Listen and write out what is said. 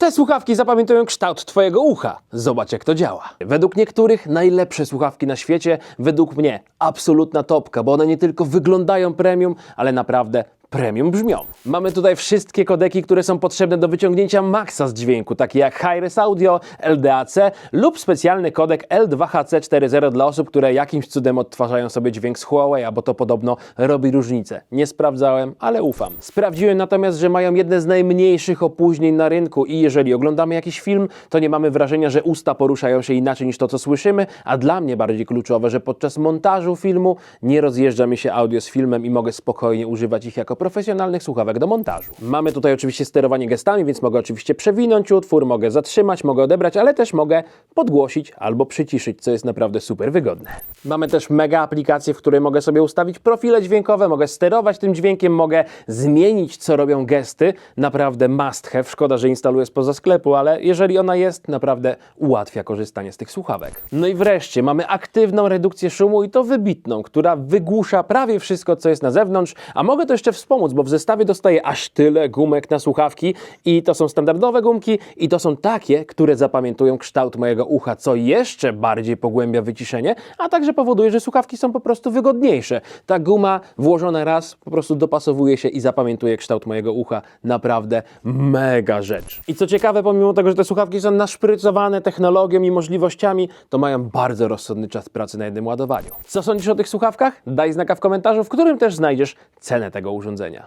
Te słuchawki zapamiętują kształt Twojego ucha. Zobacz, jak to działa. Według niektórych najlepsze słuchawki na świecie, według mnie absolutna topka, bo one nie tylko wyglądają premium, ale naprawdę premium brzmią. Mamy tutaj wszystkie kodeki, które są potrzebne do wyciągnięcia maksa z dźwięku, takie jak Hi-Res Audio, LDAC lub specjalny kodek L2HC40 dla osób, które jakimś cudem odtwarzają sobie dźwięk z Huawei, bo to podobno robi różnicę. Nie sprawdzałem, ale ufam. Sprawdziłem natomiast, że mają jedne z najmniejszych opóźnień na rynku i jeżeli oglądamy jakiś film, to nie mamy wrażenia, że usta poruszają się inaczej niż to, co słyszymy, a dla mnie bardziej kluczowe, że podczas montażu filmu nie rozjeżdża mi się audio z filmem i mogę spokojnie używać ich jako profesjonalnych słuchawek do montażu. Mamy tutaj oczywiście sterowanie gestami, więc mogę oczywiście przewinąć utwór, mogę zatrzymać, mogę odebrać, ale też mogę podgłosić albo przyciszyć, co jest naprawdę super wygodne. Mamy też mega aplikację, w której mogę sobie ustawić profile dźwiękowe, mogę sterować tym dźwiękiem, mogę zmienić, co robią gesty. Naprawdę must have. Szkoda, że instaluje spoza sklepu, ale jeżeli ona jest, naprawdę ułatwia korzystanie z tych słuchawek. No i wreszcie mamy aktywną redukcję szumu i to wybitną, która wygłusza prawie wszystko, co jest na zewnątrz, a mogę to jeszcze wspomóc, bo w zestawie dostaję aż tyle gumek na słuchawki i to są standardowe gumki i to są takie, które zapamiętują kształt mojego ucha, co jeszcze bardziej pogłębia wyciszenie, a także powoduje, że słuchawki są po prostu wygodniejsze. Ta guma włożona raz po prostu dopasowuje się i zapamiętuje kształt mojego ucha. Naprawdę mega rzecz. I co ciekawe, pomimo tego, że te słuchawki są naszprycowane technologią i możliwościami, to mają bardzo rozsądny czas pracy na jednym ładowaniu. Co sądzisz o tych słuchawkach? Daj znaka w komentarzu, w którym też znajdziesz cenę tego urządzenia.